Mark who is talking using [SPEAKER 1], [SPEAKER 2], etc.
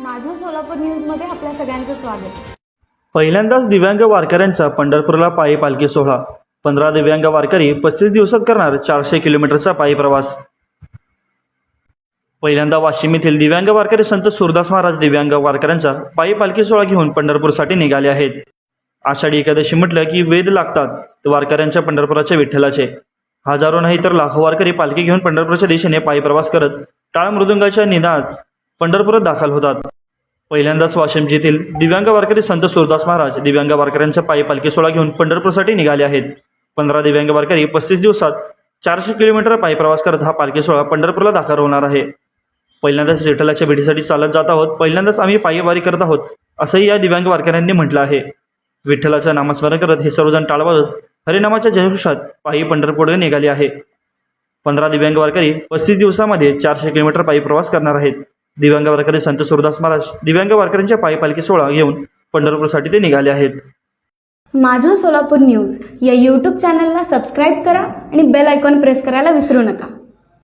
[SPEAKER 1] माझं सोलापूर न्यूजमध्ये आपल्या सगळ्यांचं स्वागत.
[SPEAKER 2] पहिल्यांदाच दिव्यांग वारकऱ्यांचा पंढरपूरला पायी पालखी सोहळा. पंधरा दिव्यांग वारकरी पस्तीस दिवसात करणार चारशे किलोमीटरचा पायी प्रवास. पहिल्यांदा वाशिम येथील दिव्यांग वारकरी संत सुरदास महाराज दिव्यांग वारकऱ्यांचा पायी पालखी सोहळा घेऊन पंढरपूरसाठी निघाले आहेत. आषाढी एकादशी म्हटलं की वेद लागतात वारकऱ्यांच्या पंढरपुराच्या विठ्ठलाचे. हजारो नाही तर लाखो वारकरी पालखी घेऊन पंढरपूरच्या दिशेने पायी प्रवास करत टाळ मृदुंगाच्या निनाद पंढरपुरात दाखल होतात. पहिल्यांदाच वाशिम येथील दिव्यांग वारकरी संत सुरदास महाराज दिव्यांग वारकऱ्यांचा पायी पालखी सोहळा घेऊन पंढरपूरसाठी निघाले आहेत. पंधरा दिव्यांग वारकरी पस्तीस दिवसात चारशे किलोमीटर पायी प्रवास करत हा पालखी सोहळा पंढरपूरला दाखल होणार आहे. पहिल्यांदाच विठ्ठलाच्या भेटीसाठी चालत जात आहोत. पहिल्यांदाच आम्ही पायी वारी करत आहोत असंही या दिव्यांग वारकऱ्यांनी म्हटलं आहे. विठ्ठलाचं नामस्मरण करत हे सर्वजण टाळवत हरिनामाच्या जयघोषात पायी पंढरपूरकडे निघाले आहे. पंधरा दिव्यांग वारकरी पस्तीस दिवसामध्ये चारशे किलोमीटर पायी प्रवास करणार आहेत. दिव्यांग वारकरी संत सुरदास महाराज दिव्यांग वारकऱ्यांच्या पायी पालखी सोहळा घेऊन पंढरपूरसाठी ते निघाले आहेत.
[SPEAKER 1] माझं सोलापूर न्यूज या यूट्यूब चॅनलला सबस्क्राईब करा आणि बेल आयकॉन प्रेस करायला विसरू नका.